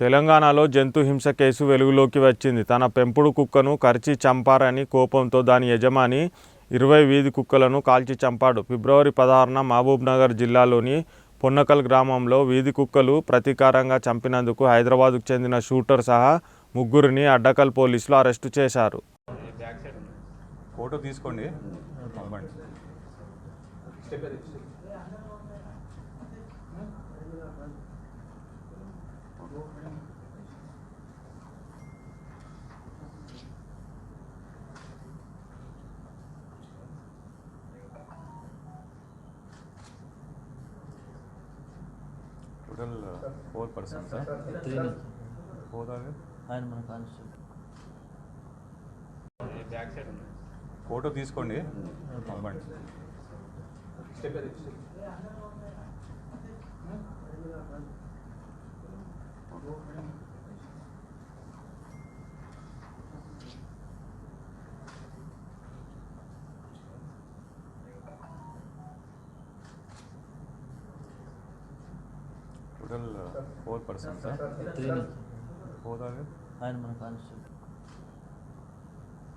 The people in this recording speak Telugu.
తెలంగాణలో జంతు హింస కేసు వెలుగులోకి వచ్చింది. తన పెంపుడు కుక్కను కరిచి చంపారని కోపంతో దాని యజమాని ఇరవై వీధి కుక్కలను కాల్చి చంపాడు. ఫిబ్రవరి పదహారున మహబూబ్ నగర్ జిల్లాలోని పొన్నకల్ గ్రామంలో వీధి కుక్కలు ప్రతీకారంగా చంపినందుకు హైదరాబాద్కు చెందిన షూటర్ సహా ముగ్గురిని అడ్డకల్ పోలీసులు అరెస్టు చేశారు. ఫోటో తీసుకోండి. టోటల్ ఫోర్ పర్సన్స్ ఫోర్ ఆయన మన కానిస్టేబుల్. ఫోటో తీసుకోండి. పంపండి. టోటల్ ఫోర్ పర్సన్స్ త్రీ నుంచి ఫోర్ ఆయన మన కానిస్టేబుల్